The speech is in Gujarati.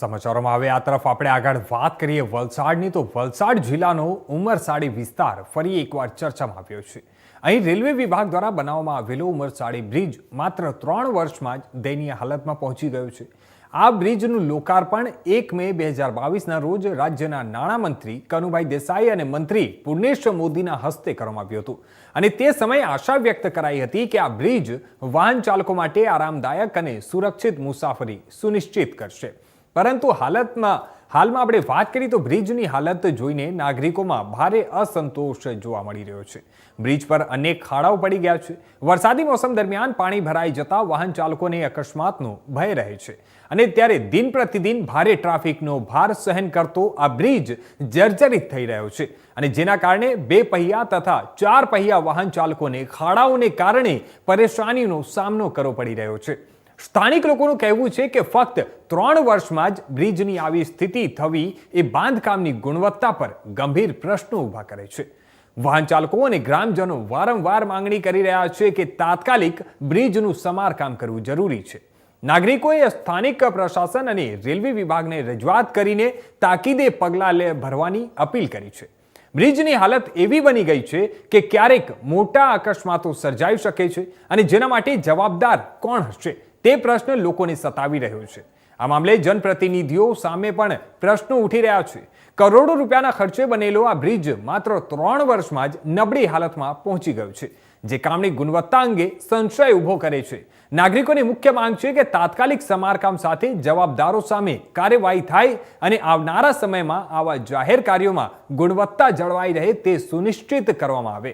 સમાચારોમાં હવે આ તરફ આપણે આગળ વાત કરીએ વલસાડની. તો વલસાડ જિલ્લાનો ઉમરસાડી વિસ્તાર ફરી એકવાર ચર્ચામાં આવ્યો છે. અહીં રેલવે વિભાગ દ્વારા બનાવવામાં આવેલો ઉમરસાડી બ્રિજ માત્ર ત્રણ વર્ષમાં જ દયનીય હાલતમાં પહોંચી ગયો છે. આ બ્રિજનું લોકાર્પણ એક મે બે હજાર બાવીસના રોજ રાજ્યના નાણામંત્રી કનુભાઈ દેસાઈ અને મંત્રી પૂર્ણેશ મોદીના હસ્તે કરવામાં આવ્યું હતું. અને તે સમયે આશા વ્યક્ત કરાઈ હતી કે આ બ્રિજ વાહન ચાલકો માટે આરામદાયક અને સુરક્ષિત મુસાફરી સુનિશ્ચિત કરશે. પરંતુ હાલતમાં હાલમાં આપણે વાત કરીએ તો બ્રિજની હાલત જોઈને નાગરિકોમાં ભારે અસંતોષ જોવા મળી રહ્યો છે. બ્રિજ પર અનેક ખાડાઓ પડી ગયા છે. વરસાદી મોસમ દરમિયાન પાણી ભરાઈ જતા વાહન ચાલકોને અકસ્માતનો ભય રહે છે. અને ત્યારે દિન પ્રતિદિન ભારે ટ્રાફિકનો ભાર સહન કરતો આ બ્રિજ જર્જરિત થઈ રહ્યો છે. અને જેના કારણે બે પહિયા તથા ચાર પહિયા વાહન ચાલકોને ખાડાઓને કારણે પરેશાનીનો સામનો કરવો પડી રહ્યો છે. સ્થાનિક લોકોનું કહેવું છે કે ફક્ત ત્રણ વર્ષમાં જ બ્રિજની આવી સ્થિતિ થવી એ બાંધકામની ગુણવત્તા પર ગંભીર પ્રશ્નો ઊભા કરે છે. વાહન ચાલકો અને ગ્રામજનો વારંવાર માંગણી કરી રહ્યા છે કે તાત્કાલિક બ્રિજનું સમારકામ કરવું જરૂરી છે. નાગરિકોએ સ્થાનિક પ્રશાસન અને રેલવે વિભાગને રજૂઆત કરીને તાકીદે પગલાં લે ભરવાની અપીલ કરી છે. બ્રિજની હાલત એવી બની ગઈ છે કે ક્યારેક મોટા અકસ્માતો સર્જાઈ શકે છે અને જેના માટે જવાબદાર કોણ હશે? તે પ્રશ્ન લોકોને સતાવી રહ્યો છે. આ મામલે જનપ્રતિનિધિઓ સામે પણ પ્રશ્નો ઉઠી રહ્યા છે. કરોડો રૂપિયાના ખર્ચે બનેલો આ બ્રિજ માત્ર ત્રણ વર્ષમાં જ નબળી હાલતમાં પહોંચી ગયો છે, જે કામની ગુણવત્તા અંગે સંશય ઊભો કરે છે. નાગરિકોની મુખ્ય માંગ છે કે તાત્કાલિક સમારકામ સાથે જવાબદારો સામે કાર્યવાહી થાય અને આવનારા સમયમાં આવા જાહેર કાર્યોમાં ગુણવત્તા જળવાઈ રહે તે સુનિશ્ચિત કરવામાં આવે.